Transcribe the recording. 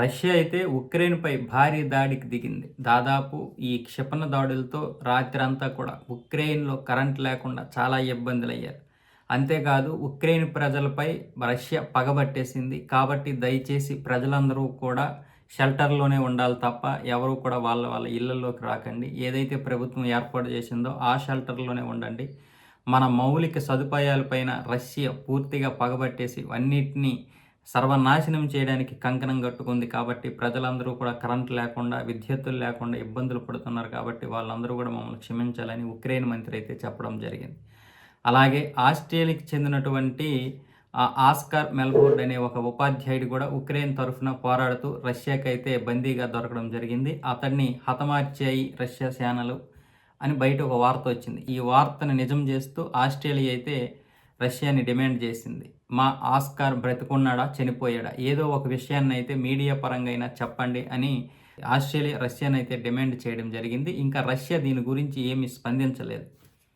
Russia అయితే ఉక్రెయిన్పై భారీ దాడికి దిగింది. దాదాపు ఈ క్షిపణ దాడులతో రాత్రంతా కూడా ఉక్రెయిన్లో కరెంట్ లేకుండా చాలా ఇబ్బందులు అయ్యారు అంతేకాదు ఉక్రెయిన్ ప్రజలపై రష్యా పగబట్టేసింది. కాబట్టి దయచేసి ప్రజలందరూ కూడా షెల్టర్లోనే ఉండాలి తప్ప ఎవరు కూడా వాళ్ళ వాళ్ళ ఇళ్ళలోకి రాకండి. ఏదైతే ప్రభుత్వం ఏర్పాటు చేసిందో ఆ షెల్టర్లోనే ఉండండి. మన మౌలిక సదుపాయాలపైన రష్యా పూర్తిగా పగబట్టేసి అన్నిటినీ సర్వనాశనం చేయడానికి కంకణం కట్టుకుంది కాబట్టి ప్రజలందరూ కూడా కరెంట్ లేకుండా విద్యుత్తులు లేకుండా ఇబ్బందులు పడుతున్నారు కాబట్టి వాళ్ళందరూ కూడా మమ్మల్ని క్షమించాలని ఉక్రెయిన్ మంత్రి అయితే చెప్పడం జరిగింది. అలాగే ఆస్ట్రేలియాకి చెందినటువంటి ఆస్కార్ మెల్బోర్డ్ అనే ఒక ఉపాధ్యాయుడు కూడా ఉక్రెయిన్ తరఫున పోరాడుతూ రష్యాకి అయితే బందీగా దొరకడం జరిగింది. అతన్ని హతమార్చాయి రష్యా సేనలు అని బయట ఒక వార్త వచ్చింది. ఈ వార్తను నిజం చేస్తూ ఆస్ట్రేలియా అయితే రష్యాని డిమాండ్ చేసింది. మా ఆస్కార్ బ్రతికున్నాడా చనిపోయాడా? ఏదో ఒక విషయాన్ని అయితే మీడియా పరంగా అయినా చెప్పండి అని ఆస్ట్రేలియా రష్యాని అయితే డిమాండ్ చేయడం జరిగింది. ఇంకా రష్యా దీని గురించి ఏమీ స్పందించలేదు.